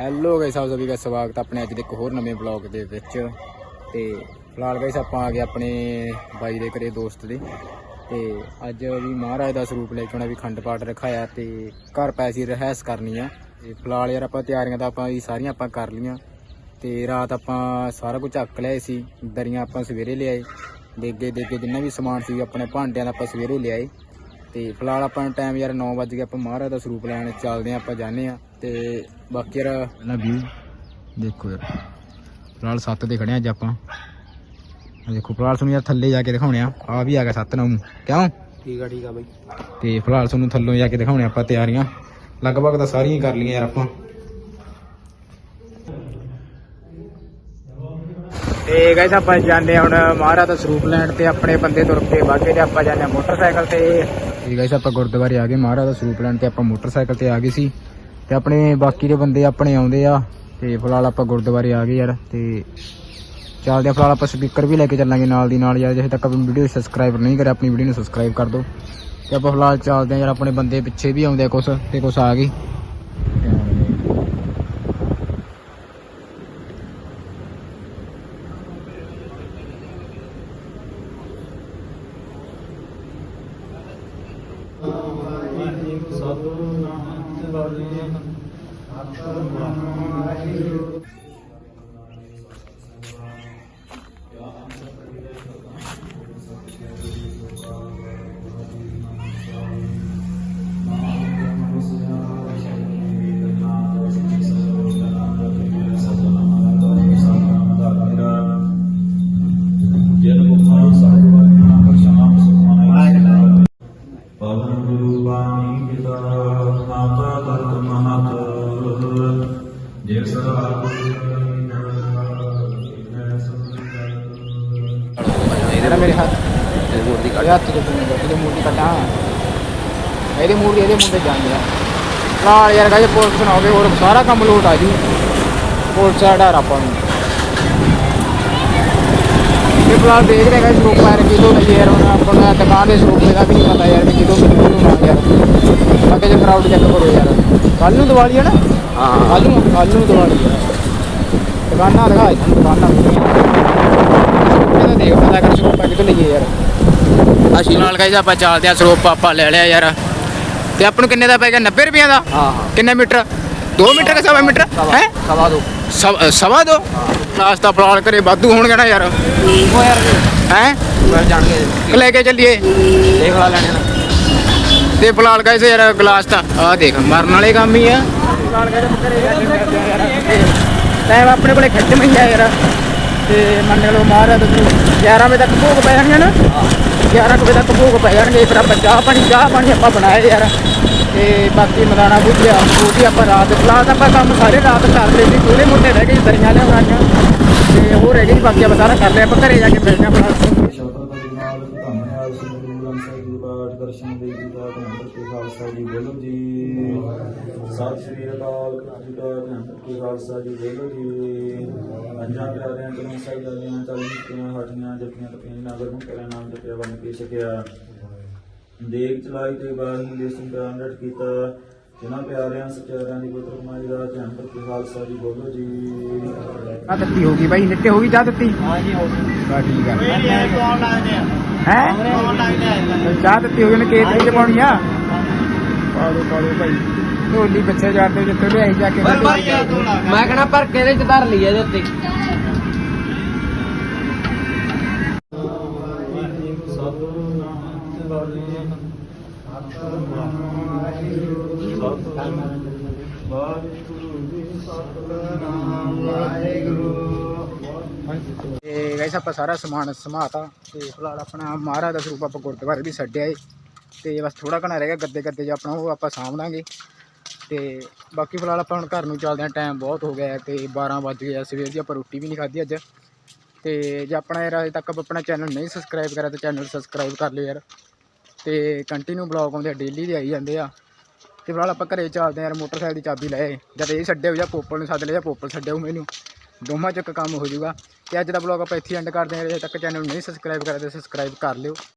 Hello guys ਆਪ ਸਭੀ ਦਾ ਸਵਾਗਤ ਆਪਣੇ ਅੱਜ ਦੇ ਇੱਕ ਹੋਰ ਨਵੇਂ ਬਲੌਗ ਦੇ ਵਿੱਚ। ਤੇ ਫਿਲਹਾਲ ਗਾਇਸ ਆਪਾਂ ਆ ਗਏ ਆਪਣੇ ਬਾਈ ਦੇ ਘਰੇ ਦੋਸਤ ਦੇ। ਤੇ ਅੱਜ ਵੀ ਮਹਾਰਾਜ ਦਾ ਸਰੂਪ ਲੈ ਕੇ ਆਉਣਾ ਵੀ ਖੰਡ ਪਾਠ ਰਖਾਇਆ ਤੇ ਘਰ ਪੈਸੀ ਰਹਿਸ ਕਰਨੀ ਆ। ਤੇ ਫਿਲਹਾਲ ਯਾਰ ਆਪਾਂ ਤਿਆਰੀਆਂ ਤਾਂ ਆਪਾਂ ਵੀ ਸਾਰੀਆਂ ਆਪਾਂ ਕਰ ਲੀਆਂ ਤੇ ਰਾਤ ਆਪਾਂ ਸਾਰਾ ਕੁਝ ਚੱਕ ਲਿਆਏ ਸੀ, ਦਰੀਆਂ ਆਪਾਂ ਸਵੇਰੇ ਲਿਆਏ। ਦੇਗੇ ਦੇਗੇ ਜਿੰਨਾ ਵੀ ਸਮਾਨ ਸੀ, ਆਪਣੇ ਭਾਂਡਿਆਂ ਦਾ ਆਪਾਂ ਸਵੇਰੇ ਲਿਆਏ। ਤੇ ਫਿਲਹਾਲ ਆਪਾਂ ਨੂੰ ਟਾਈਮ ਯਾਰ 9 ਵਜ ਗਿਆ ਆਪਾਂ ਮਹਾਰਾਜ ਦਾ ਸਰੂਪ ਲੈਣ ਚੱਲਦੇ ਆ ਆਪਾਂ ਜਾਂਦੇ ਆ ਤੇ ਬਾਕੀ ਯਾਰ ਨਾ ਵੀਊ ਦੇਖੋ ਯਾਰ। ਫਿਲਹਾਲ ਸੱਤ ਤੇ ਖੜੇ ਆ ਅੱਜ ਆਪਾਂ। ਆ ਦੇਖੋ ਫਿਲਹਾਲ ਤੁਹਾਨੂੰ ਯਾਰ ਥੱਲੇ ਜਾ ਕੇ ਦਿਖਾਉਣੇ ਆ। ਆ ਵੀ ਆ ਗਿਆ ਸੱਤ ਨੂੰ। ਕਿਉਂ? ਠੀਕ ਆ ਠੀਕ ਆ ਬਾਈ। ਤੇ ਫਿਲਹਾਲ ਤੁਹਾਨੂੰ ਥੱਲੋਂ ਜਾ ਕੇ ਦਿਖਾਉਣੇ ਆਪਾਂ ਤਿਆਰੀਆਂ। ਲਗਭਗ ਤਾਂ ਸਾਰੀਆਂ ਹੀ ਕਰ ਲਈਆਂ ਯਾਰ ਆਪਾਂ। ਤੇ ਗਾਇਸ ਆਪਾਂ ਜਾਂਦੇ ਹਾਂ ਹੁਣ ਮਹਾਰਾਜ ਦਾ ਸਰੂਪ ਲੈਣ ਤੇ ਆਪਣੇ ਬੰਦੇ ਤੁਰ ਕੇ ਬਾਗੇ ਤੇ ਆਪਾਂ ਜਾਂਦੇ ਹਾਂ ਮੋਟਰਸਾਈਕਲ ਤੇ। ਤੇ ਗਾਇਸ ਆਪਾਂ ਗੁਰਦੁਆਰੇ ਆ ਗਏ ਮਹਾਰਾਜ ਦਾ ਸਰੂਪ ਲੈਣ ਤੇ ਆਪਾਂ ਮੋਟਰਸਾਈਕਲ ਤੇ ਆ ਗਏ ਸੀ। ਤੇ ਆਪਣੇ ਬਾਕੀ ਦੇ ਬੰਦੇ ਆਪਣੇ ਆਉਂਦੇ ਆ ਤੇ ਫਿਲਹਾਲ ਆਪਾਂ ਗੁਰਦੁਆਰੇ ਆ ਗਏ ਯਾਰ ਤੇ ਚੱਲਦੇ ਆ ਫਿਲਹਾਲ ਆਪਾਂ ਸਪੀਕਰ ਵੀ ਲੈ ਕੇ ਚੱਲਾਂਗੇ ਨਾਲ ਦੀ ਨਾਲ ਯਾਰ, ਜੇ ਤੱਕ ਆਪਣੀ ਵੀਡੀਓ ਸਬਸਕ੍ਰਾਈਬ ਨਹੀਂ ਕਰਿਆ, ਆਪਣੀ ਵੀਡੀਓ ਨੂੰ ਸਬਸਕ੍ਰਾਈਬ ਕਰ ਦਿਓ ਤੇ ਆਪਾਂ ਫਿਲਹਾਲ ਚੱਲਦੇ ਆ ਯਾਰ, ਆਪਣੇ ਬੰਦੇ ਪਿੱਛੇ ਵੀ ਆਉਂਦੇ ਆ ਕੁਛ ਤੇ ਕੁਛ ਆ ਗਏ ਪਵਨ ਜੇ ਸਦਾ ਇਹਦਾ ਮੇਰੇ ਹੱਥ ਤੇ ਮੂਰਤੀ ਇਹ ਹੱਥ ਦੇ ਮੁੰਡੇ ਇਹਦੇ ਮੂੰਹ ਇਹਦੇ ਮੁੰਡੇ ਜਾਂਦੇ ਆ ਨਾਲ ਯਾਰ ਗਾਇ ਪੁਲਿਸ ਸੁਣਾਓਗੇ ਹੋਰ ਸਾਰਾ ਕੰਮ ਲੋਟ ਆ ਜੀ ਪੁਲਿਸ ਦਾ ਡਰ ਆਪਾਂ ਨੂੰ ਇਹ ਫਿਲਹਾਲ ਦੇਖ ਰਹੇ ਗਾਇ ਸਰੂਪ ਮਾਰ ਕਿਦੋਂ ਲਈ ਯਾਰ ਹੁਣ ਆਪਾਂ ਨੂੰ ਦੁਕਾਨ ਦੇ ਸਰੂਪ ਦਾ ਵੀ ਨਹੀਂ ਪਤਾ ਯਾਰ ਵੀ ਕਿਦੋਂ ਕਿਦੋਂ ਆ ਯਾਰ ਬਾਕੀ ਜੇ ਕਰਾਊਡ ਚੈੱਕ ਕਰੋ ਯਾਰ ਕੱਲ ਨੂੰ ਦੀਵਾਲੀ ਹੈ ਨਾ ਹਾਂ ਕੱਲ ਨੂੰ ਕੱਲ ਨੂੰ ਦੀਵਾਲੀ ਹੈ ਦੁਕਾਨਾਂ ਦਿਖਾ ਇੱਥੇ ਦੁਕਾਨਾਂ ਇਹਦਾ ਦੇਖ ਪਤਾ ਕਰ ਸਰੂਪ ਕਿਦੋਂ ਲਈਏ ਯਾਰ। ਅਸੀਂ ਨਾਲ ਗਾਇਸ ਆਪਾਂ ਚੱਲਦੇ ਆ ਸਰੂਪ ਆਪਾਂ ਲੈ ਲਿਆ ਯਾਰ। ਤੇ ਆਪਾਂ ਨੂੰ ਕਿੰਨੇ ਦਾ ਪੈ ਗਿਆ? 90 ਰੁਪਈਆ ਦਾ? ਹਾਂ ਹਾਂ। ਕਿੰਨੇ ਮੀਟਰ? 2 ਮੀਟਰ ਕਿ ਸਵਾ ਮੀਟਰ? ਹੈ? ਸਵਾ ਦੋ। ਸਵਾ ਦੋ ਕਲਾਸ ਦਾ? ਫਲਾਲ ਕਰੇ ਵਾਧੂ ਹੋਣਗੇ ਨਾ ਯਾਰ। ਯਾਰ। ਹੈ? ਲੈ ਕੇ ਚੱਲੀਏ? ਦੇਖ ਲਾ ਲੈਣੇ ਨਾ। ਤੇ ਫਲਾਲ ਗਾਇਸ ਯਾਰ ਗਲਾਸ ਤਾਂ ਆ ਦੇਖ ਮਰਨ ਵਾਲੇ ਕੰਮ ਹੀ ਆ। ਟਾਈਮ ਆਪਣੇ ਕੋਲੇ ਖਿੱਚ ਮਈ ਆ ਯਾਰ। ਤੇ ਮੰਨ ਲਓ ਮਹਾਰਾਜ ਨੂੰ 11 ਵਜੇ ਤੱਕ ਭੋਗ ਪੈ ਜਾਣਗੇ ਨਾ। 11 ਵਜੇ ਤੱਕ ਭੋਗ ਪੈ ਜਾਣਗੇ। ਫਿਰ ਆਪਾਂ ਚਾਹ ਪਾਣੀ ਚਾਹ ਪਾਣੀ ਆਪਾਂ ਬਣਾਏ ਯਾਰ। ਤੇ ਬਾਕੀ ਮਦਾਨਾ ਬੁੱਝਿਆ ਉਹ ਆਪਾਂ ਰਾਤ ਫਿਲਹਾਲ ਆਪਾਂ ਕੰਮ ਸਾਰੇ ਰਾਤ ਕਰ ਲਏ ਸੀ। ਥੋੜੇ ਮੋਟੇ ਰਹਿ ਗਏ ਸੀ, ਦਰੀਆਂ ਲਿਆਉਣੀਆਂ ਤੇ ਹੋਰ ਰਹਿ ਗਈ ਬਾਕੀ ਆਪਾਂ ਸਾਰਾ ਕਰ ਲਿਆ। ਆਪਾਂ ਘਰੇ ਜਾ ਕੇ ਮਿਲਦੇ ਆਪਾਂ ਦਰਸ਼ਨ ਦੇ ਦਾ ਧੰਨ ਕੇ ਖਾਲਸਾ ਜੀ ਬੋਲੋ ਜੀ ਸਤਿ ਸ੍ਰੀ ਅਕਾਲ ਜੀ ਦਾ ਕੇ ਖਾਲਸਾ ਜੀ ਬੋਲੋ ਜੀ। ਅੰਜਾਂ ਪਿਆਰਿਆਂ ਤੇ ਸਾਈ ਦਲੀਆਂ ਚੱਲ ਨਿਕੀਆਂ ਹਟੀਆਂ ਜਪੀਆਂ ਤਪੀਆਂ ਨਗਰ ਨੂੰ ਕਰਿਆ ਨਾਮ ਜਪਿਆ ਬਨ ਕੇ ਸਕਿਆ ਦੇਖ ਚਲਾਈ ਤੇ ਬਾਣੀ ਦੇ ਸੰਗਾਂ ਡਟ ਕੀਤਾ। ਜਿਨ੍ਹਾਂ ਪਿਆਰਿਆਂ ਸਚਿਆਰਿਆਂ ਦੀ ਪੁੱਤਰ ਕਮਾਈ ਦਾ ਧੰਨ ਕੇ ਖਾਲਸਾ ਜੀ ਬੋਲੋ ਜੀ। ਚਾਹ ਦਿੱਤੀ ਹੋ ਗਈ ਬਾਈ ਨਿੱਤੇ ਹੋ ਗਈ ਚਾਹ ਦਿੱਤੀ? ਹਾਂ ਜੀ ਹੋ ਬਾ ਠੀਕ ਆ। ਆ ਹੈ? ਆ ਚਾਹ ਦਿੱਤੀ ਹੋ ਗਈ ਨੇ ਕੇਤ ਵਿੱਚ ਪਾਉਣੀ ਆ? ਪਾ ਦੋ ਪਾ ਦੋ ਭਾਈ। ਢੋਲੀ ਪਿੱਛੇ ਜਾਂਦੇ ਜਿੱਥੇ ਲਿਆਈ ਜਾ ਕੇ ਮੈਂ ਕਹਣਾ ਪਰ ਕਿਹਦੇ ਚ ਧਰ ਲਈ ਇਹਦੇ ਉੱਤੇ? ਤੇ ਗਾਇਸ ਆਪਾਂ ਸਾਰਾ ਸਮਾਨ ਸਮਾਤਾ ਤੇ ਫਿਲਹਾਲ ਆਪਣਾ ਮਹਾਰਾਜ ਦਾ ਸਰੂਪ ਆਪਾਂ ਗੁਰਦੁਆਰੇ ਵੀ ਛੱਡਿਆ ਏ। ਤੇ ਬਸ ਥੋੜਾ ਘਣਾ ਰਹਿ ਗਿਆ ਗੱਦੇ ਗੱਦੇ ਜਿਹਾ ਆਪਣਾ ਉਹ ਆਪਾਂ ਸਾਂਭ ਦਾਂਗੇ। ਤੇ ਬਾਕੀ ਫਿਲਹਾਲ ਆਪਾਂ ਹੁਣ ਘਰ ਨੂੰ ਚੱਲਦੇ ਹਾਂ ਟਾਈਮ ਬਹੁਤ ਹੋ ਗਿਆ ਹੈ ਤੇ 12 ਵੱਜ ਗਏ ਆ, ਸਵੇਰ ਦੀ ਆਪਾਂ ਰੋਟੀ ਵੀ ਨਹੀਂ ਖਾਧੀ ਅੱਜ। ਤੇ ਜੇ ਆਪਣਾ ਯਾਰ ਅਜੇ ਤੱਕ ਆਪਣਾ ਚੈਨਲ ਨਹੀਂ ਸਬਸਕ੍ਰਾਈਬ ਕਰਿਆ ਤਾਂ ਚੈਨਲ ਸਬਸਕ੍ਰਾਈਬ ਕਰ ਲਿਓ ਯਾਰ। ਤੇ ਕੰਟੀਨਿਊ ਬਲੌਗ ਆਉਂਦੇ ਆ ਡੇਲੀ ਦੇ ਆਈ ਜਾਂਦੇ ਆ। ਤੇ ਫਿਲਹਾਲ ਆਪਾਂ ਘਰੇ ਚੱਲਦੇ ਆਂ ਯਾਰ, ਮੋਟਰਸਾਈਕਲ ਦੀ ਚਾਬੀ ਲੈ ਜਦ ਇਹ ਛੱਡਿਆ ਜਾਂ ਪੋਪਲ ਨੂੰ ਸੱਦ ਲਿਆ ਜਾਂ ਪੋਪਲ ਛੱਡਿਆ ਮੈਨੂੰ, ਦੋਵਾਂ 'ਚੱਕ ਕੰਮ ਹੋ ਜਾਊਗਾ। ਤੇ ਅੱਜ ਦਾ ਬਲੌਗ ਆਪਾਂ ਇੱਥੇ ਐਂਡ ਕਰਦੇ ਹਾਂ ਜੇ ਤੱਕ ਚੈਨਲ ਨੂੰ ਨਹੀਂ ਸਬਸਕ੍ਰਾਈਬ ਕਰਿਆ ਤਾਂ ਸਬਸਕ੍ਰਾਈਬ ਕਰ ਲਿਓ।